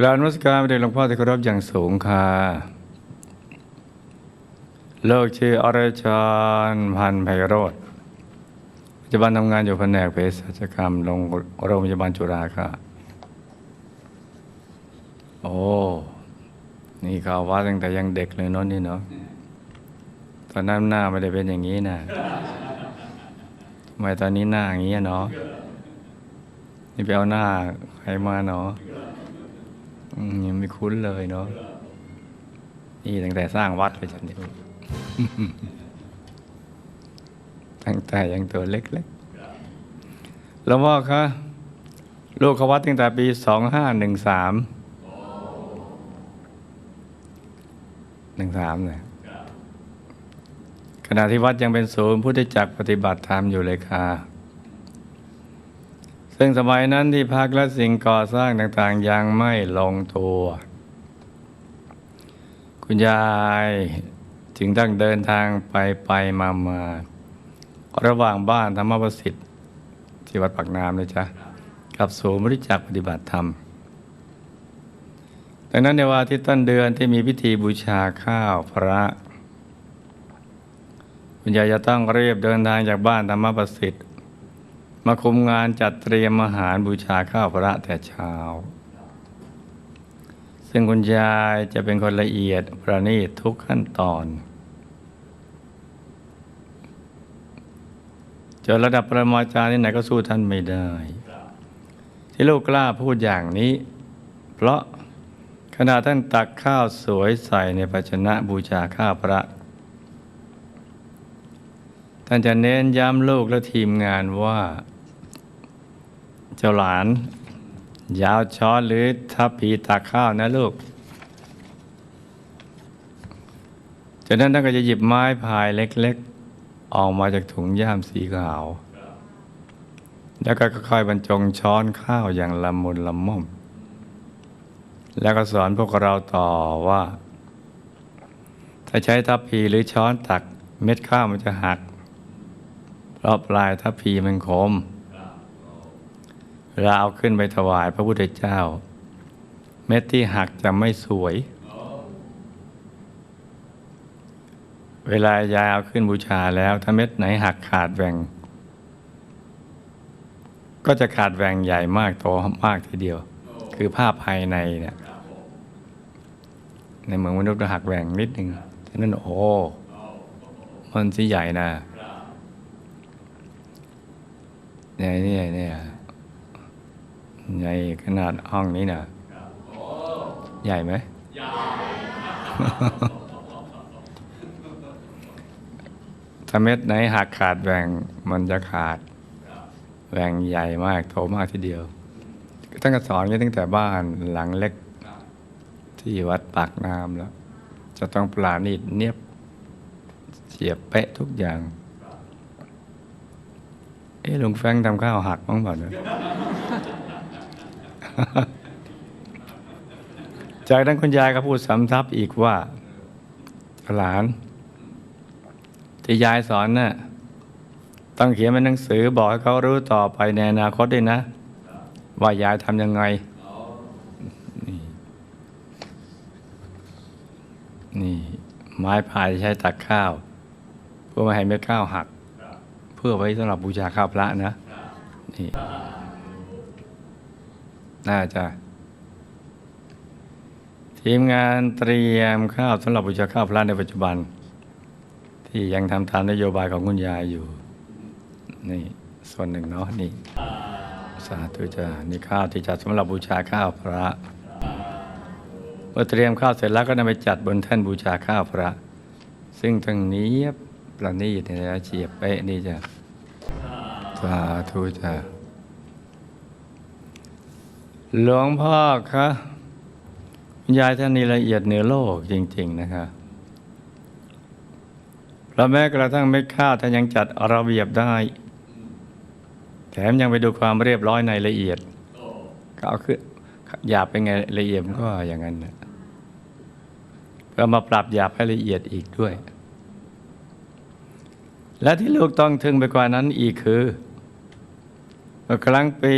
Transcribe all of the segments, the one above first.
กราบนมัสการพระเดชหลวงพ่อที่เคารพอย่างสูงค่ะโลกชื่ออรชรพันไพโรธปัจจุบันทำงานอยู่แผนกเภสัชกรรมโรงพยาบาลจุฬาค่ะ โอ้ นี่เขาว่าตั้งแต่ยังเด็กเลยเนอะนี่เนาะตอนนั้นหน้าไม่ได้เป็นอย่างนี้นะทำไมตอนนี้หน้าอย่างนี้เนาะนี่ไปเอาหน้าใครมาเนาะ ยังไม่คุ้นเลยเนาะนี่ตั้งแต่สร้างวัดเลยฉันนี่ตั้งแต่ยังตัวเล็กๆหลวงพ่อคะลูกเขาวัดตั้งแต่ปีสองห้าหนึ่งสามหนึ่งสามเนี่ยขณะที่วัดยังเป็นศูนย์พุทธจักรปฏิบัติธรรมอยู่เลยค่ะ ซึ่งสมัยนั้นที่พักและสิ่งก่อสร้างต่างๆ ยังไม่ลงตัว คุณยายจึงต้องเดินทางไปไปมามาระหว่างบ้านธรรมประสิทธิ์ที่วัดปากน้ำเลยจ้ะกับศูนย์บริจาคปฏิบัติธรรม ดังนั้นในวันที่ต้นเดือนที่มีพิธีบูชาข้าวพระคุณยายจะต้องเรียบเดินทางจากบ้านธรรมประสิทธิ์ มาคุมงานจัดเตรียมอาหารบูชาข้าวพระแต่เช้า ซึ่งคุณยายจะเป็นคนละเอียดประณีตทุกขั้นตอน จนระดับประมาจารย์ที่ไหนก็สู้ท่านไม่ได้ ที่ลูกกล้าพูดอย่างนี้ เพราะขณะท่านตักข้าวสวยใส่ในภาชนะบูชาข้าวพระท่านจะเน้นย้ำลูกและทีมงานว่า เจ้าหลาน ยาวช้อนหรือทัพพีตักข้าวนะลูก จากนั้นท่านก็จะหยิบไม้พายเล็กๆ ออกมาจากถุงย่ามสีขาว แล้วก็ค่อยๆบรรจงช้อนข้าวอย่างละมุนละม่อม แล้วก็สอนพวกเราต่อว่า ถ้าใช้ทัพพีหรือช้อนตักเม็ดข้าวมันจะหัก เพราะปลายทัพพีมันคม เวลาเอาขึ้นไปถวายพระพุทธเจ้า เม็ดที่หักจะไม่สวย เวลายายเอาขึ้นบูชาแล้ว ถ้าเม็ดไหนหักขาดแหว่ง ก็จะขาดแหว่งใหญ่มากโตมากทีเดียว คือภาพภายในเนี่ยในเมืองมนุษย์ก็หักแหว่งนิดหนึ่งแต่นั่นโอ้มันสิใหญ่นะเนี่ยเนี่ยเนี่ย ใหญ่ขนาดห้องนี้นะใหญ่ไหมถ้าเม็ดไหนหักขาดแหว่งมันจะขาดแหว่งใหญ่มากโตมากทีเดียวท่านก็สอนกันตั้งแต่บ้านหลังเล็ก ที่วัดปากน้ำแล้ว จะต้องปลาณีตเนียบเสียบเป๊ะทุกอย่าง เอ๊ะลุงแฟงทำข้าวหักบ้างเปล่าเนี่ย จากนั้นคุณยายก็พูดสำทับอีกว่า หลาน ที่ยายสอนน่ะต้องเขียนเป็นหนังสือบอกให้เขารู้ต่อไปในอนาคตด้วยนะ ว่ายายทำยังไง นี่นี่ไม้พายใช้ตักข้าว เพื่อไม่ให้เม็ดข้าวหัก เพื่อไว้สำหรับบูชาข้าวพระนะ นี่ น่าจะ ทีมงานเตรียมข้าวสำหรับบูชาข้าวพระในปัจจุบัน ที่ยังทำตามนโยบายของคุณยายอยู่ นี่ส่วนหนึ่งเนาะนี่ สาธุจ้านี่ข้าวที่จัดสำหรับบูชาข้าวพระเมื่อเตรียมข้าวเสร็จแล้วก็นำไปจัดบนแท่นบูชาข้าวพระ ซึ่งทั้งนี้ประณีตเนี่ยนะเฉียบเป๊ะนี่จ้ะสาธุจ้า หลวงพ่อคะยายท่านนี้ละเอียดเหนือโลกจริง ๆ นะคะเพราะแม้กระทั่งเม็ดข้าท่านยังจัดระเบียบได้ แถมยังไปดูความเรียบร้อยในละเอียดก็เอาคือหยาบเป็นไงละเอียดก็อย่างนั้นนะเพื่อมาปรับหยาบให้ละเอียดอีกด้วย และที่ลูกต้องถึงไปกว่านั้นอีกคือครั้งปี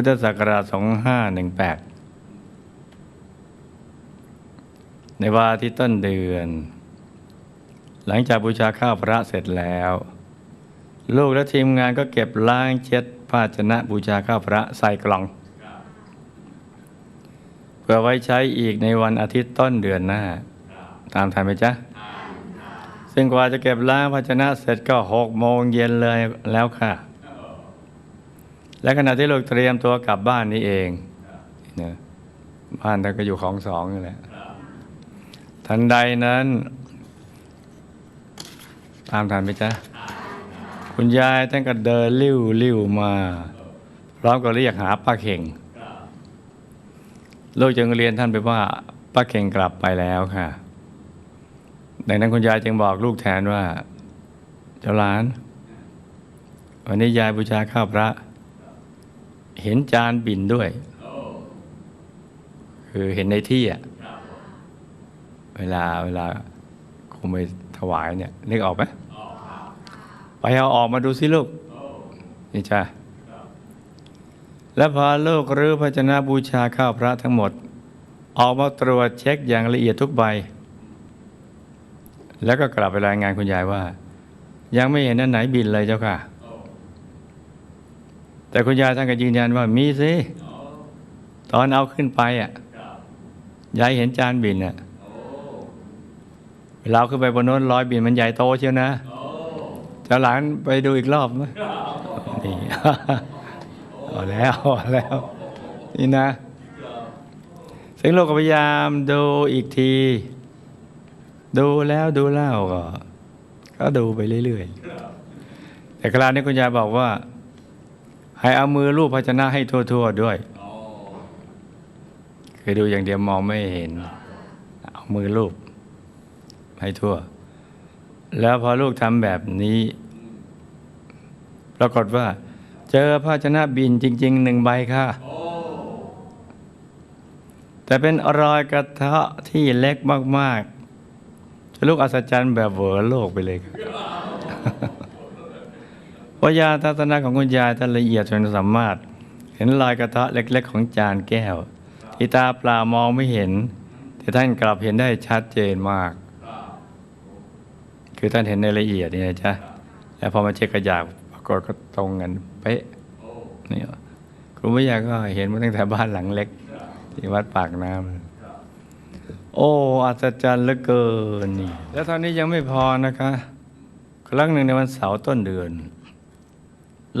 พุทธศักราช 2518 ในวาที่ต้นเดือน หลังจากบูชาข้าวพระเสร็จแล้ว ลูกและทีมงานก็เก็บล้างเช็ดภาชนะบูชาข้าวพระใส่กล่อง เพื่อไว้ใช้อีกในวันอาทิตย์ต้นเดือนหน้า ตามทันไหมจ๊ะ ซึ่งกว่าจะเก็บล้างภาชนะเสร็จก็หกโมงเย็นเลยแล้วค่ะ และขณะที่ลูกเตรียมตัวกลับบ้านนี้เองนี่ยบ้านท่านก็อยู่ของสองนี่แหละทันใดนั้น ตามทันไหมจ๊ะคุณยายท่านก็เดินลิ้วลิ้วมาพร้อมกับเรียกหาป้าเข่งลูกจึงเรียนท่านไปว่าป้าเข่งกลับไปแล้วค่ะ ดังนั้นคุณยายจึงบอกลูกแทนว่า เจ้าหลาน วันนี้ยายบูชาข้าวพระ เห็นจานบินด้วย คือเห็นในที่อะเวลาเวลาคงไปถวายเนี่ยนึกออกไหมไปเอาออกมาดูสิลูกนี่จ้าแล้วพอลูกรื้อภาชนะบูชาข้าวพระทั้งหมด ออกมาตรวจเช็คอย่างละเอียดทุกใบ แล้วก็กลับไปรายงานคุณยายว่า ยังไม่เห็นอันไหนบินเลยเจ้าค่ะ แต่คุณยายท่านก็ยืนยันว่ามีสิตอนเอาขึ้นไปอะยายเห็นจานบินอะเวลาขึ้นไปบนโน้นร้อยบินมันใหญ่โตเชียวนะจะหลานไปดูอีกรอบไหมนี่เอาแล้วเอาแล้ว นี่นะซึ่งลูกก็พยายามดูอีกที ดูแล้วดูเล่าก็ ก็ดูไปเรื่อยๆ แต่คราวนี้คุณยายบอกว่า ให้เอามือลูบภาชนะให้ทั่ว ๆ ด้วยคือดูอย่างเดียวมองไม่เห็น เอามือลูบให้ทั่ว แล้วพอลูกทำแบบนี้ปรากฏว่า เจอภาชนะบินจริงๆหนึ่งใบค่ะ แต่เป็นรอยกระทะที่เล็กมากๆจะลูกอัศจรรย์แบบเหวอโลกไปเลยครับ วายาทัศนะของคุณยายท่านละเอียดจนสามารถ เห็นรอยกระทะเล็กๆ ของจานแก้วที่ตาเปล่ามองไม่เห็น แต่ท่านกลับเห็นได้ชัดเจนมาก คือท่านเห็นในละเอียดนี่นะจ๊ะแล้วพอมาเช็คกระยากปรากฏก็ตรงกันเป๊ะนี่ครูวิทยาก็เห็นมาตั้งแต่บ้านหลังเล็ก ที่วัดปากน้ำโอ้อัศจรรย์เหลือเกินนี่แล้วเท่านี้ยังไม่พอนะคะ ครั้งหนึ่งในวันเสาร์ต้นเดือน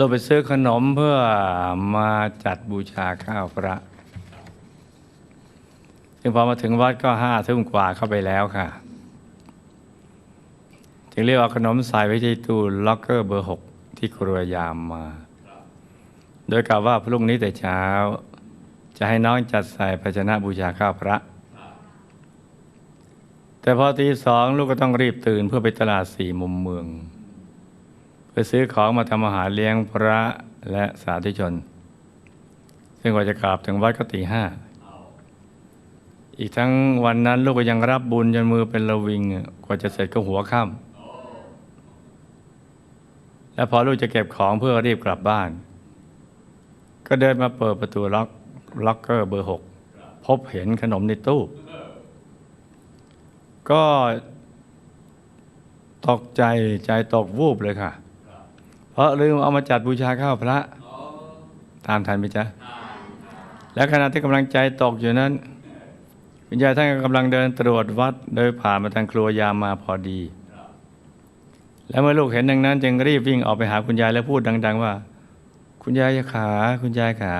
เราไปซื้อขนมเพื่อมาจัดบูชาข้าวพระซึ่งพอมาถึงวัดก็ห้าทุ่มกว่าเข้าไปแล้วค่ะ จึงเรียกเอาขนมใส่ไว้ที่ตู้ล็อกเกอร์เบอร์หกที่ครัวยามมา โดยกล่าวว่าพรุ่งนี้แต่เช้า จะให้น้องจัดใส่ภาชนะบูชาข้าวพระ แต่พอตีสองลูกก็ต้องรีบตื่นเพื่อไปตลาดสี่มุมเมือง ซื้อของมาทำอาหารเลี้ยงพระและสาธุชน ซึ่งกว่าจะกลับถึงวัดก็ตีห้าอีกทั้งวันนั้นลูกก็ยังรับบุญจนมือเป็นระวิงกว่าจะเสร็จก็หัวค่ำและพอลูกจะเก็บของเพื่อรีบกลับบ้าน ก็เดินมาเปิดประตูล็อกล็อกเกอร์เบอร์หกพบเห็นขนมในตู้ ก็ตกใจใจตกวูบเลยค่ะ ราะลืมเอามาจัดบูชาข้าวพระ ตามทันไหมจ๊ะ และขณะที่กำลังใจตกอยู่นั้นคุณยายท่านก็กำลังเดินตรวจวัด โดยผ่านมาทางครัวยามมาพอดี แล้วเมื่อลูกเห็นดังนั้น จึงรีบวิ่งออกไปหาคุณยายแล้วพูดดัง ๆ ว่า คุณยายขา คุณยายขา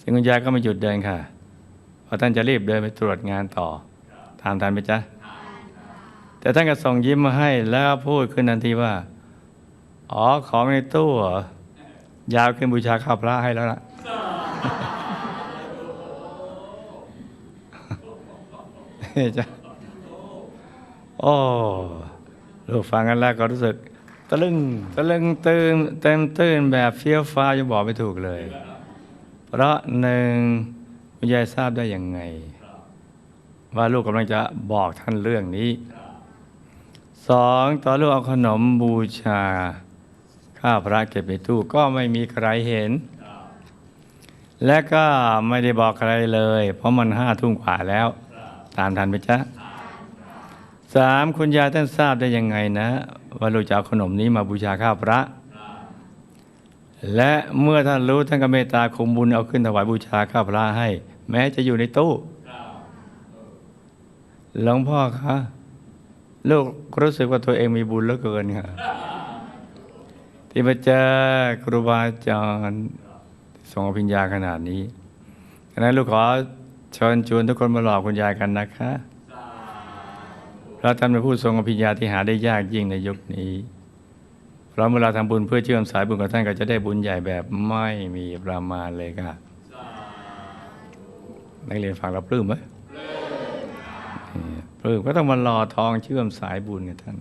ซึ่งคุณยายก็ไม่หยุดเดินค่ะเพราะท่านจะรีบเดินไปตรวจงานต่อ ตามทันไหมจ๊ะ แต่ท่านก็ส่งยิ้มมาให้แล้วพูดขึ้นทันทีว่า อ๋อของในตู้เหรอยาวขึ้นบูชาข้าพระให้แล้วล่ะ จ้ะโอ้ลูกฟังกันแล้วก็รู้สึกตะลึงตะลึงตื่นเต็มตื่นแบบเฟี้ยวฟ้าวยังบอกไม่ถูกเลย เพราะหนึ่งคุณยายทราบได้ยังไง ว่าลูกกำลังจะบอกท่านเรื่องนี้ สองตอนลูกเอาขนมบูชา ข้าพระเก็บในตู้ก็ไม่มีใครเห็น และก็ไม่ได้บอกใครเลย เพราะมันห้าทุ่มกว่าแล้ว ตามทันไหมจ๊ะสามคุณยายท่านทราบได้ยังไงนะ ว่าลูกจะเอาขนมนี้มาบูชาข้าพระ และเมื่อท่านรู้ท่านก็เมตตาคุมบุญเอาขึ้นถวายบูชาข้าพระให้ แม้จะอยู่ในตู้หลวงพ่อคะลูกรู้สึกว่าตัวเองมีบุญเหลือเกินค่ะ ที่มาเจอครูบาอาจารย์ทรงอภิญญาขนาดนี้ฉะนั้นลูกขอเชิญชวนทุกคนมาหล่อคุณยายกันนะคะพระท่านเป็นผู้ทรงอภิญญาที่หาได้ยากยิ่งในยุคนี้เพราะเมื่อเราทำบุญเพื่อเชื่อมสายบุญกับท่านก็จะได้บุญใหญ่แบบไม่มีประมาณเลยค่ะนักเรียนฟังเราปลื้มไหมปลื้มก็ต้องมารอทองเชื่อมสายบุญกับท่าน